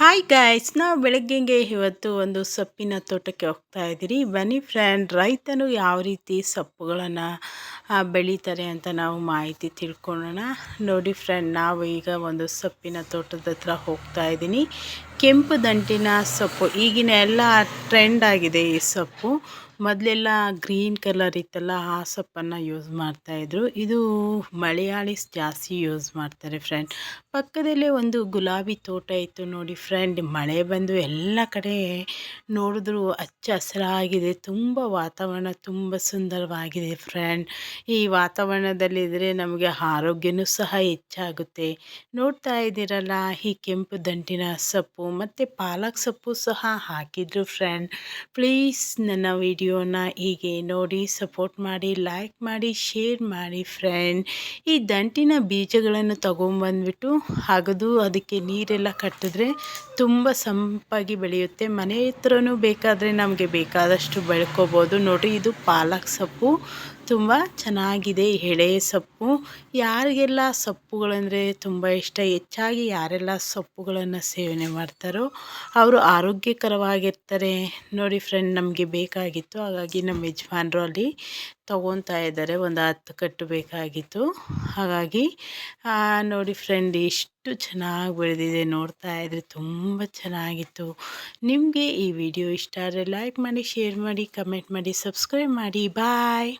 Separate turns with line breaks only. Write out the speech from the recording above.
Hi guys ನಾವು ಬೆಳಗ್ಗೆಗೆ ಇವತ್ತು ಒಂದು ಸೊಪ್ಪಿನ ತೋಟಕ್ಕೆ ಹೋಗ್ತಾ ಇದ್ದೀರಿ. ಬನ್ನಿ ಫ್ರೆಂಡ್ ರೈತನು ಯಾವ ರೀತಿ ಸೊಪ್ಪುಗಳನ್ನು ಬೆಳೀತಾರೆ ಅಂತ ನಾವು ಮಾಹಿತಿ ತಿಳ್ಕೊಳ್ಳೋಣ. ನೋಡಿ ಫ್ರೆಂಡ್ ನಾವು ಈಗ ಒಂದು ಸೊಪ್ಪಿನ ತೋಟದ ಹತ್ರ ಹೋಗ್ತಾ ಇದ್ದೀನಿ. ಕೆಂಪು ದಂಟಿನ ಸೊಪ್ಪು, ಈಗಿನ ಎಲ್ಲ ಟ್ರೆಂಡ್ ಆಗಿದೆ ಈ ಸೊಪ್ಪು. ಮೊದಲೆಲ್ಲ ಗ್ರೀನ್ ಕಲರ್ ಇತ್ತಲ್ಲ, ಆ ಸೊಪ್ಪನ್ನು ಯೂಸ್ ಮಾಡ್ತಾಯಿದ್ರು ಇದು ಮಲಯಾಳಿಸ್ ಜಾಸ್ತಿ ಯೂಸ್ ಮಾಡ್ತಾರೆ ಫ್ರೆಂಡ್ ಪಕ್ಕದಲ್ಲೇ ಒಂದು ಗುಲಾಬಿ ತೋಟ ಇತ್ತು ನೋಡಿ ಫ್ರೆಂಡ್ ಮಳೆ ಬಂದು ಎಲ್ಲ ಕಡೆ ನೋಡಿದ್ರು ಹಚ್ಚ ಹಸಿರಾಗಿದೆ, ತುಂಬ ವಾತಾವರಣ ತುಂಬ ಸುಂದರವಾಗಿದೆ ಫ್ರೆಂಡ್ ಈ ವಾತಾವರಣದಲ್ಲಿದ್ದರೆ ನಮಗೆ ಆರೋಗ್ಯನೂ ಸಹ ಹೆಚ್ಚಾಗುತ್ತೆ. ನೋಡ್ತಾ ಇದ್ದೀರಲ್ಲ, ಈ ಕೆಂಪು ದಂಟಿನ ಸೊಪ್ಪು ಮತ್ತು ಪಾಲಕ್ ಸೊಪ್ಪು ಸಹ ಹಾಕಿದ್ರು ಫ್ರೆಂಡ್ ಪ್ಲೀಸ್ ನನ್ನ ವಿಡಿಯೋನ ಹೀಗೆ ನೋಡಿ ಸಪೋರ್ಟ್ ಮಾಡಿ ಲೈಕ್ ಮಾಡಿ ಶೇರ್ ಮಾಡಿ ಫ್ರೆಂಡ್ ಈ ದಂಟಿನ ಬೀಜಗಳನ್ನು ತೊಗೊಂಬಂದ್ಬಿಟ್ಟು ಅಗದು ಅದಕ್ಕೆ ನೀರೆಲ್ಲ ಕಟ್ಟಿದ್ರೆ ತುಂಬ ಸಂಪಾಗಿ ಬೆಳೆಯುತ್ತೆ. ಮನೆ ಹತ್ರನೂ ಬೇಕಾದರೆ ನಮಗೆ ಬೇಕಾದಷ್ಟು ಬೆಳ್ಕೋಬೋದು. ನೋಡಿ ಇದು ಪಾಲಕ್ ಸೊಪ್ಪು. ತುಂಬ ಚೆನ್ನಾಗಿದೆ ಎಳೆ ಸೊಪ್ಪು. ಯಾರಿಗೆಲ್ಲ ಸೊಪ್ಪುಗಳಂದರೆ ತುಂಬ ಇಷ್ಟ, ಹೆಚ್ಚಾಗಿ ಯಾರೆಲ್ಲ ಸೊಪ್ಪುಗಳನ್ನು ಸೇವನೆ ಮಾಡ್ತಾರೋ ಅವರು ಆರೋಗ್ಯಕರವಾಗಿರ್ತಾರೆ. ನೋಡಿ ಫ್ರೆಂಡ್ ನಮಗೆ ಬೇಕಾಗಿತ್ತು. ಹಾಗಾಗಿ ನಮ್ಮ ಯಜಮಾನರು ಅಲ್ಲಿ ತೊಗೊತಾ ಇದ್ದಾರೆ. ಒಂದು ಹತ್ತು ಕಟ್ಟು ಬೇಕಾಗಿತ್ತು. ಹಾಗಾಗಿ ನೋಡಿ ಫ್ರೆಂಡ್ ಇಷ್ಟು ಚೆನ್ನಾಗಿ ಬೆಳೆದಿದೆ. ನೋಡ್ತಾ ಇದ್ರೆ ತುಂಬ ಚೆನ್ನಾಗಿತ್ತು. ನಿಮಗೆ ಈ ವಿಡಿಯೋ ಇಷ್ಟ ಆದರೆ ಲೈಕ್ ಮಾಡಿ ಶೇರ್ ಮಾಡಿ ಕಮೆಂಟ್ ಮಾಡಿ ಸಬ್ಸ್ಕ್ರೈಬ್ ಮಾಡಿ. ಬಾಯ್